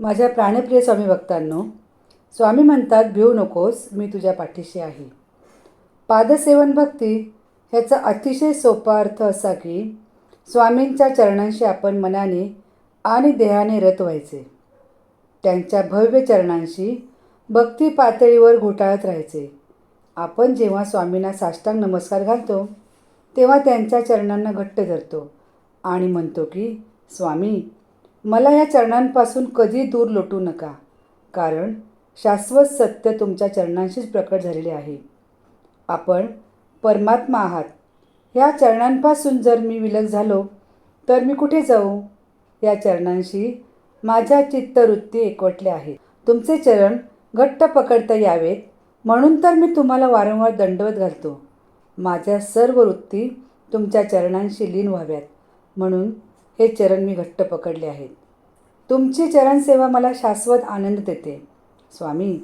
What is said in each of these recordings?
माझ्या प्राणप्रिय स्वामी भक्तांनो स्वामी म्हणतात भिवू नकोस मी तुझ्या पाठीशी आहे. पादसेवन भक्ती ह्याचा अतिशय सोपा अर्थ असा की स्वामींच्या चरणांशी आपण मनाने आणि देहाने रत व्हायचे. त्यांच्या भव्य चरणांशी भक्ती पातळीवर घोटाळत राहायचे. आपण जेव्हा स्वामींना साष्टांग नमस्कार घालतो तेव्हा त्यांच्या चरणांना घट्ट धरतो आणि म्हणतो की स्वामी मला या चरणांपासून कधी दूर लोटू नका कारण शाश्वत सत्य तुमच्या चरणांशीच प्रकट झालेले आहे. आपण परमात्मा आहात. ह्या चरणांपासून जर मी विलग झालो तर मी कुठे जाऊ? या चरणांशी माझ्या चित्तवृत्ती एकवटल्या आहेत. तुमचे चरण घट्ट पकडता यावेत म्हणून तर मी तुम्हाला वारंवार दंडवत घालतो. माझ्या सर्व वृत्ती तुमच्या चरणांशी लीन व्हाव्यात म्हणून हे चरण मी घट्ट पकडले आहेत. तुमची चरणसेवा मला शाश्वत आनंद देते. स्वामी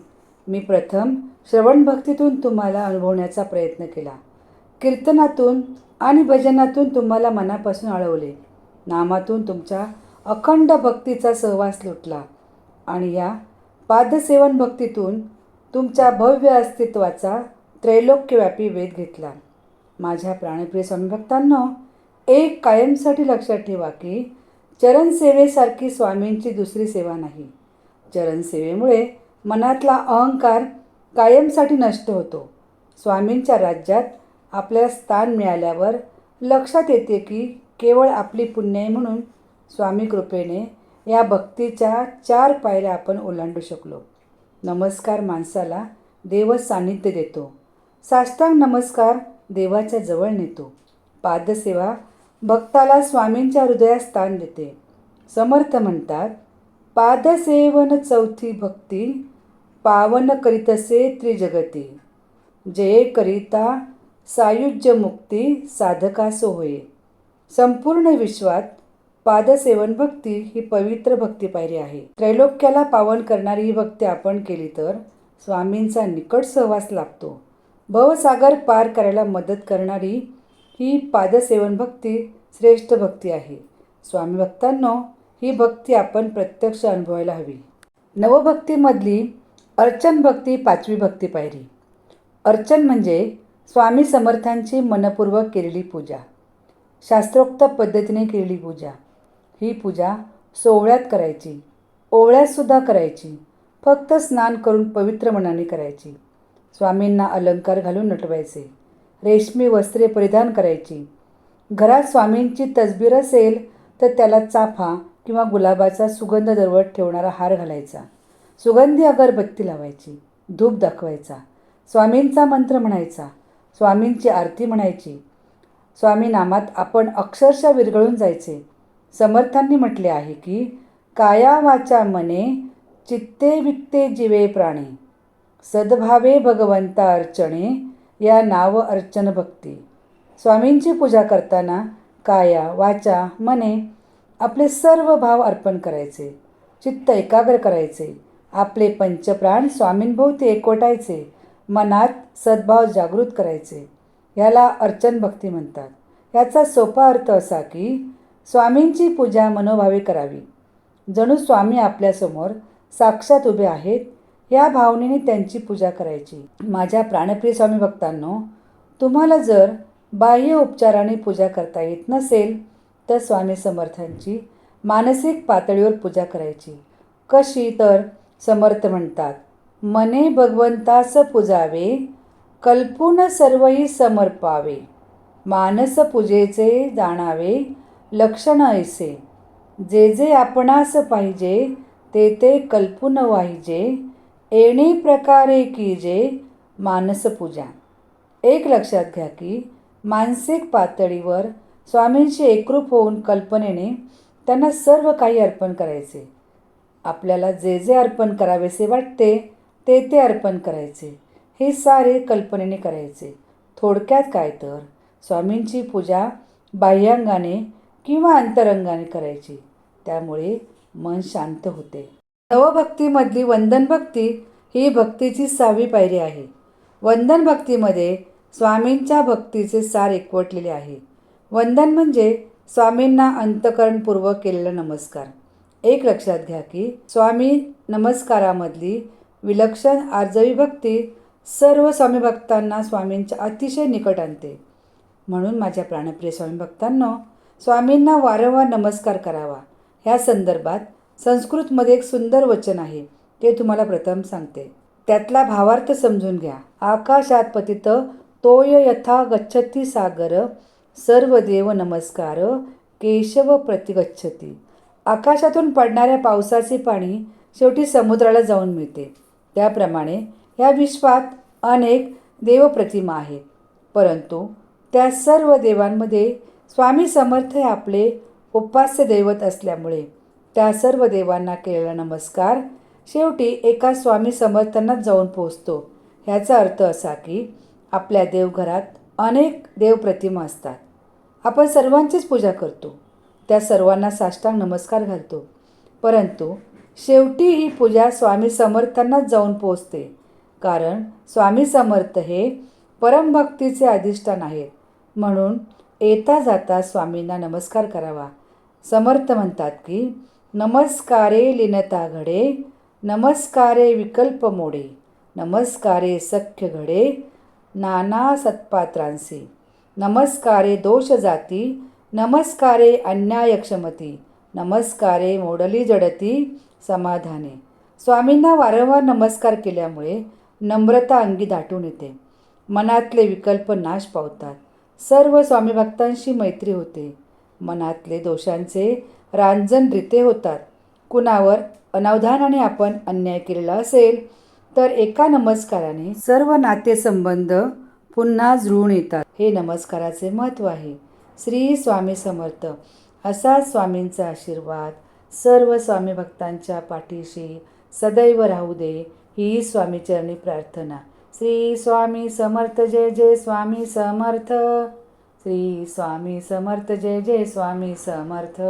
मी प्रथम श्रवणभक्तीतून तुम्हाला अनुभवण्याचा प्रयत्न केला. कीर्तनातून आणि भजनातून तुम्हाला मनापासून अळवले नामातून तुमच्या अखंड भक्तीचा सहवास लुटला. आणि या पादसेवन भक्तीतून तुमच्या भव्य अस्तित्वाचा त्रैलोक्यव्यापी वेध घेतला. माझ्या प्राणप्रिय स्वामी भक्तांनो एक कायमसाठी लक्षात ठेवा की चरणसेवेसारखी स्वामींची दुसरी सेवा नाही. चरणसेवेमुळे मनातला अहंकार कायमसाठी नष्ट होतो. स्वामींच्या राज्यात आपल्याला स्थान मिळाल्यावर लक्षात येते की केवळ आपली पुण्याई म्हणून स्वामी कृपेने या भक्तीच्या चार पायऱ्या आपण ओलांडू शकलो. नमस्कार माणसाला देव सान्निध्य देतो. साष्टांग नमस्कार देवाच्या जवळ नेतो. पादसेवा भक्ताला स्वामींच्या हृदयात स्थान देते. समर्थ म्हणतात पादसेवन चौथी भक्ती पावन करीतसे त्रिजगती. जय करिता सायुज्य मुक्ती साधकासो होय. संपूर्ण विश्वात पादसेवन भक्ती ही पवित्र भक्ती पायरी आहे. त्रैलोक्याला पावन करणारी ही भक्ती आपण केली तर स्वामींचा निकट सहवास लाभतो. भवसागर पार करायला मदत करणारी ही पादसेवन भक्ती श्रेष्ठ भक्ती आहे. स्वामी भक्तांनो ही भक्ती आपण प्रत्यक्ष अनुभवायला हवी. नवभक्तीमधली अर्चन भक्ती पाचवी भक्ती पायरी. अर्चन म्हणजे स्वामी समर्थांची मनपूर्वक केलेली पूजा. शास्त्रोक्त पद्धतीने केलेली पूजा. ही पूजा सोवळ्यात करायची ओवळ्यातसुद्धा करायची फक्त स्नान करून पवित्र मनाने करायची. स्वामींना अलंकार घालून नटवायचे. रेशमी वस्त्रे परिधान करायची. घरात स्वामींची तसबीर असेल तर त्याला चाफा किंवा गुलाबाचा सुगंध दरवट ठेवणारा हार घालायचा. सुगंधी अगरबत्ती लावायची. धूप दाखवायचा. स्वामींचा मंत्र म्हणायचा. स्वामींची आरती म्हणायची. स्वामी नामात आपण अक्षरशः विरघळून जायचे. समर्थांनी म्हटले आहे की काया वाचा मने चित्ते वित्ते जीवे प्राणे. सद्भावे भगवंता अर्चणे या नाव अर्चन भक्ती. स्वामींची पूजा करताना काया वाचा मने आपले सर्व भाव अर्पण करायचे. चित्त एकाग्र करायचे. आपले पंचप्राण स्वामींभोवती एकवटायचे मनात सद्भाव जागृत करायचे. याला अर्चन भक्ती म्हणतात. याचा सोपा अर्थ असा की स्वामींची पूजा मनोभावे करावी. जणू स्वामी आपल्यासमोर साक्षात उभे आहेत या भावनेने त्यांची पूजा करायची. माझ्या प्राणप्रिय स्वामी भक्तांनो तुम्हाला जर बाह्य उपचाराने पूजा करता येत नसेल तर स्वामी समर्थांची मानसिक पातळीवर पूजा करायची. कशी तर समर्थ म्हणतात मने भगवंतास पूजावे कल्पून सर्वही समर्पावे. मानस पूजेचे जाणावे लक्षण ऐसे. जे जे आपणास पाहिजे ते ते कल्पून वाहिजे. येणे प्रकारे की जे मानसपूजा एक लक्षात घ्या की मानसिक पातळीवर स्वामींशी एकरूप होऊन कल्पनेने त्यांना सर्व काही अर्पण करायचे. आपल्याला जे जे अर्पण करावेसे वाटते ते ते अर्पण करायचे. हे सारे कल्पनेने करायचे. थोडक्यात काय तर स्वामींची पूजा बाह्यांगाने किंवा अंतरंगाने करायची. त्यामुळे मन शांत होते. नवभक्तीमधली वंदन भक्ती ही भक्तीची सहावी पायरी आहे. वंदन भक्तीमध्ये स्वामींच्या भक्तीचे सार एकवटलेले आहे. वंदन म्हणजे स्वामींना अंतकरणपूर्वक केलेला नमस्कार. एक लक्षात घ्या की स्वामी नमस्कारामधली विलक्षण आर्जवी भक्ती सर्व स्वामी भक्तांना स्वामींच्या अतिशय निकट आणते. म्हणून माझ्या प्राणप्रिय स्वामी भक्तांनो स्वामींना वारंवार नमस्कार करावा. ह्या संदर्भात संस्कृतमध्ये एक सुंदर वचन आहे ते तुम्हाला प्रथम सांगते. त्यातला भावार्थ समजून घ्या. आकाशात पतित तोय यथा गच्छती सागर सर्व देव नमस्कार केशव प्रतिगच्छती. आकाशातून पडणाऱ्या पावसाचे पाणी शेवटी समुद्राला जाऊन मिळते. त्याप्रमाणे या विश्वात अनेक देवप्रतिमा आहेत. परंतु त्या सर्व देवांमध्ये स्वामी समर्थ हे आपले उपास्य दैवत असल्यामुळे त्या सर्व देवांना केलेला नमस्कार. शेवटी एका स्वामी समर्थांनाच जाऊन पोचतो ह्याचा अर्थ असा की आपल्या देवघरात अनेक देवप्रतिमा असतात. आपण सर्वांचीच पूजा करतो. त्या सर्वांना साष्टांग नमस्कार घालतो. परंतु शेवटी ही पूजा स्वामी समर्थांनाच जाऊन पोचते कारण स्वामी समर्थ हे परमभक्तीचे अधिष्ठान आहेत. म्हणून येता जाता स्वामींना नमस्कार करावा. समर्थ म्हणतात की नमस्कारे लिनता घडे नमस्कारे विकल्प मोडे नमस्कारे सख्य घडे नाना सत्पात्रांसी नमस्कारे दोष जाती नमस्कारे अन्यायक्षमती नमस्कारे मोडली जडती समाधाने स्वामींना वारंवार नमस्कार केल्यामुळे नम्रता अंगी दाटून येते मनातले विकल्प नाश पावतात सर्व स्वामी भक्तांशी मैत्री होते मनातले दोषांचे रांजण रिते होतात. कुणावर अनावधानाने आपण अन्याय केलेला असेल तर एका नमस्काराने सर्व नातेसंबंध पुन्हा जुळून येतात. हे नमस्काराचे महत्त्व आहे. श्री स्वामी समर्थ. असा स्वामींचा आशीर्वाद सर्व स्वामी भक्तांच्या पाठीशी सदैव राहू दे ही स्वामीचरणी प्रार्थना. श्री स्वामी समर्थ जय जय स्वामी समर्थ. श्री स्वामी समर्थ जय जय स्वामी समर्थ.